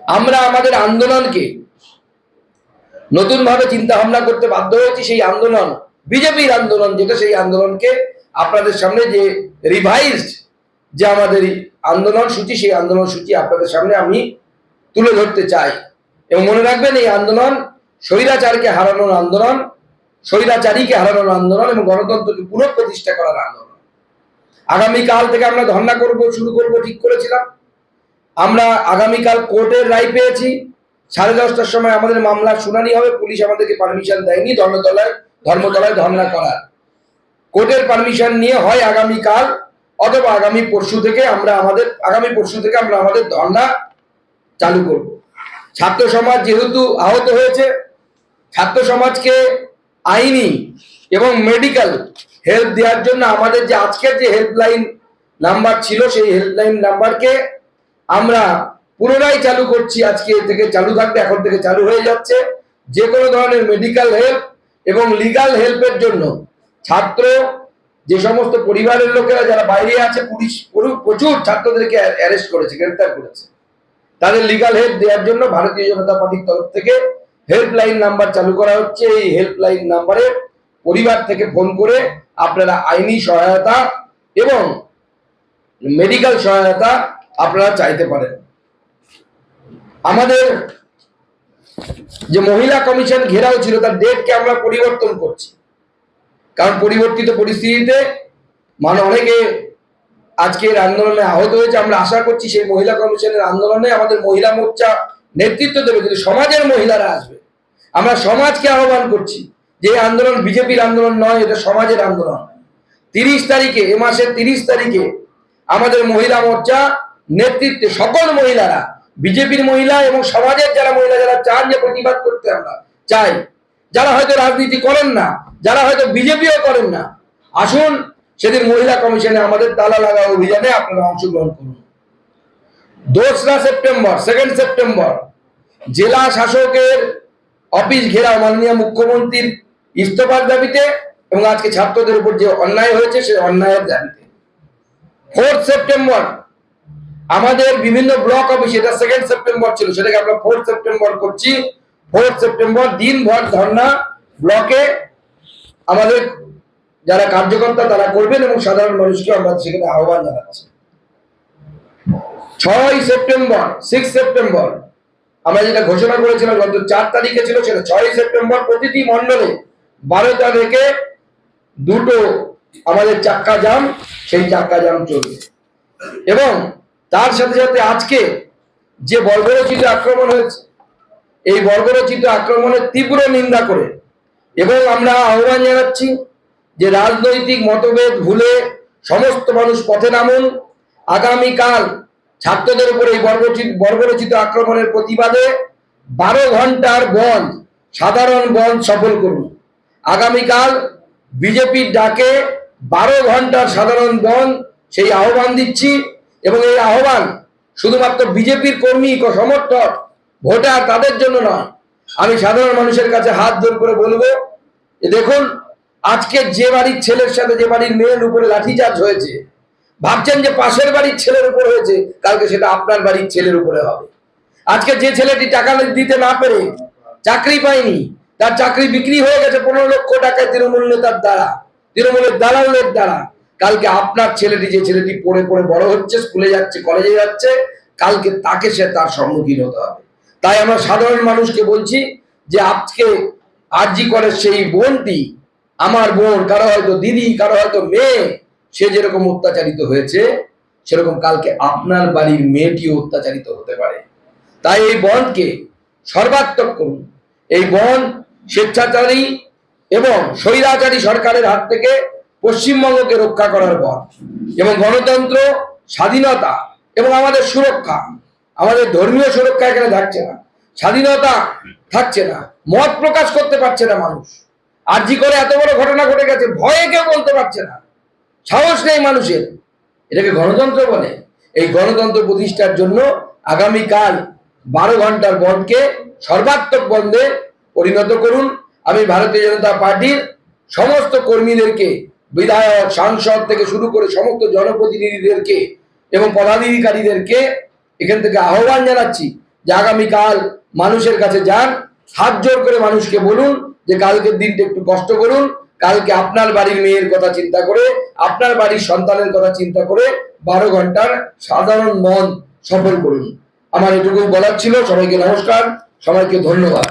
আমরা আমাদের আন্দোলনকে নতুনভাবে চিন্তা ভাবনা করতে বাধ্য হয়েছি, সেই আন্দোলন, বিজেপির আন্দোলন, যেটা সেই আন্দোলনকে আপনাদের সামনে যে রিভাইজড যে আমাদের আন্দোলন সূচি, সেই আন্দোলন সূচি আপনাদের সামনে আমি তুলে ধরতে চাই। এবং মনে রাখবেন, এই আন্দোলন স্বৈরাচারকে হারানোর আন্দোলন, স্বৈরাচারীকে হারানোর আন্দোলন এবং গণতন্ত্রকে পুনঃপ্রতিষ্ঠা করার আন্দোলন। আগামীকাল থেকে আমরা ধর্ণা করব, শুরু করব, ঠিক করেছিলাম। আমরা আগামীকাল কোর্টের রায় পেয়েছি। সাড়ে দশটার সময় আমাদের মামলার শুনানি হবে। পুলিশ আমাদেরকে পারমিশন দেয়নি। ধর্মতলায় ধর্মতলায় ধর্ণা করার। কোর্টের পারমিশন নিয়ে হয় আগামীকাল অথবা আগামী পরশু থেকে আমরা আমাদের আগামী পরশু থেকে আমরা আমাদের ধর্ণা চালু করব। ছাত্র সমাজ যেহেতু আহত হয়েছে, ছাত্র সমাজকে আইনি এবং মেডিকেল হেল্প দেওয়ার জন্য আমাদের যে আজকের যে হেল্পলাইন নাম্বার ছিল, সেই হেল্পলাইন নাম্বারকে আমরা পুনরায় চালু করছি আজকে থেকে চালু থাকবে, এখন থেকে চালু হয়ে যাচ্ছে। যে কোনো ধরনের মেডিকেল হেল্প এবং লিগাল হেল্পের জন্য ছাত্র, যে সমস্ত পরিবারের লোকেরা যারা বাইরে আছে, পুলিশ প্রচুর ছাত্রদেরকে অ্যারেস্ট করেছে গ্রেফতার করেছে। তাদের লিগাল হেল্প দেওয়ার জন্য ভারতীয় জনতা পার্টির তরফ থেকে হেল্পলাইন নাম্বার চালু করা হচ্ছে। এই হেল্পলাইন নাম্বারে পরিবার থেকে ফোন করে আপনারা আইনি সহায়তা এবং মেডিকেল সহায়তা আপনারা চাইতে পারেন। আমাদের যে মহিলা কমিশন ঘেরাও ছিল, তার ডেটকে আমরা পরিবর্তন করছি। কারণ পরিবর্তিত পরিস্থিতিতে মানে অনেকে আজকের আন্দোলনে আহত হয়েছে, আমরা আশা করছি সেই মহিলা কমিশনের আন্দোলনে আমাদের মহিলা মোর্চা নেতৃত্ব দেবে, কিন্তু সমাজের মহিলারা আসবে। আমরা সমাজকে আহ্বান করছি যে আন্দোলন বিজেপির আন্দোলন নয়, এটা সমাজের আন্দোলন। তিরিশ তারিখে, এ মাসের তিরিশ তারিখে আমাদের মহিলা মোর্চা নেতৃত্বে সকল মহিলারা, বিজেপির মহিলা এবং সমাজের যারা মহিলা, যারা চান যে প্রতিবাদ করতে আমরা চাই। যারা হয়তো রাজনীতি করেন না, যারা হয়তো বিজেপিও করেন না, আসুন সেদিন মহিলা কমিশনে আমাদের তালা লাগা অভিযানে আপনারা অংশগ্রহণ করুন। দোসরা সেপ্টেম্বর সেকেন্ড সেপ্টেম্বর, জেলা শাসকের অফিস ঘেরাও মাননীয় মুখ্যমন্ত্রীর ইস্তফার দাবিতে এবং আজকে ছাত্রদের উপর যে অন্যায় হয়েছে সেই অন্যায়ের দাবিতে। ফোর্থ সেপ্টেম্বর আমাদের বিভিন্ন ব্লক অফিস এটা সেকেন্ড সেপ্টেম্বর ছিল, সেটাকে আমরা ফোর্থ সেপ্টেম্বর করছি। ফোর্থ সেপ্টেম্বর দিনভর ধর্ণা ব্লকে আমাদের যারা কার্যকর্তা, তারা করবেন এবং সাধারণ মানুষকে আমরা সেখানে আহ্বান জানাচ্ছি। ছয় সেপ্টেম্বর সিক্স সেপ্টেম্বর আমরা যেটা ঘোষণা করেছিলাম গত চার তারিখে ছিল, সেটা ছয় সেপ্টেম্বর প্রতিটি মণ্ডলে বারোটা থেকে দুটো আমাদের চাক্কা জাম সেই চাক্কা জাম চলবে। এবং তার সাথে সাথে আজকে যে বর্বরচিত আক্রমণ হয়েছে, এই বর্বরচিত আক্রমণের তীব্র নিন্দা করে এবং আমরা আহ্বান জানাচ্ছি যে রাজনৈতিক মতভেদ ভুলে সমস্ত মানুষ পথে নামুন। আগামীকাল ছাত্রদের উপর এই বর্বরচিত বর্বরচিত আক্রমণের প্রতিবাদে বারো ঘণ্টার বন্ধ, সাধারণ বন্ধ সফল করুন। আগামীকাল বিজেপির ডাকে বারো ঘণ্টার সাধারণ বন্ধ, সেই আহ্বান দিচ্ছি। এবং এই আহ্বান শুধুমাত্র বিজেপির কর্মী সমর্থক, ভোটার তাদের জন্য নয়। আমি সাধারণ মানুষের কাছে হাত জোর করে বলব দেখুন, আজকে যে বাড়ির ছেলের সাথে যে বাড়ির মেয়ের উপরে লাঠিচার্জ হয়েছে, ভাবছেন যে পাশের বাড়ির ছেলের উপর হয়েছে, কালকে সেটা আপনার বাড়ির ছেলের উপরে হবে। আজকে যে ছেলেটি টাকা দিতে না পেরে চাকরি পায়নি, তার চাকরি বিক্রি হয়ে গেছে পনেরো লক্ষ টাকায় তৃণমূল নেতার দ্বারা, তৃণমূলের দালালের দ্বারা। কালকে আপনার ছেলেটি যে ছেলেটি পড়ে পড়ে বড় হচ্ছে, স্কুলে যাচ্ছে, কলেজে যাচ্ছে, কালকে তাকে সে তার সম্মুখীন হতে হবে। তাই আমরা সাধারণ মানুষকে বলছি যে আজকে আরজি করে সেই বোনটি, আমার বোন, কারও হয়তো দিদি, কারও হয়তো মেয়ে, সে যেরকম অত্যাচারিত হয়েছে, সেরকম কালকে আপনার বাড়ির মেয়েটিও অত্যাচারিত হতে পারে। তাই এই বনকে সর্বাত্মক করুন। এই বন স্বেচ্ছাচারী এবং স্বৈরাচারী সরকারের হাত থেকে পশ্চিমবঙ্গকে রক্ষা করার বন এবং গণতন্ত্র, স্বাধীনতা এবং আমাদের সুরক্ষা, আমাদের ধর্মীয় সুরক্ষা এখানে থাকছে না। স্বাধীনতা থাকছে না। মত প্রকাশ করতে পারছে না মানুষ। আর জি করে এত বড় ঘটনা ঘটে গেছে, ভয়ে কেউ বলতে পারছে না। সাহস নেই মানুষের। এটাকে গণতন্ত্র বলে। এই গণতন্ত্র প্রতিষ্ঠার জন্য আগামীকাল বারো ঘণ্টার বন্ধকে সর্বাত্মক বন্ধে পরিণত করুন। আমি ভারতীয় জনতা পার্টির সমস্ত কর্মীদেরকে বিধায়ক, সাংসদ থেকে শুরু করে সমস্ত জনপ্রতিনিধিদেরকে এবং পদাধিকারীদেরকে এখান থেকে আহ্বান জানাচ্ছি যে আগামীকাল মানুষের কাছে যান, হাত জোর করে মানুষকে বলুন যে কালকের দিনটা একটু কষ্ট করুন, কালকে আপনার বাড়ির মেয়ের কথা চিন্তা করে, আপনার বাড়ির সন্তানের কথা চিন্তা করে বারো ঘণ্টার সাধারণ মন সফল করুন। আমার এটুকু বলার ছিল, সবাইকে নমস্কার, সবাইকে ধন্যবাদ।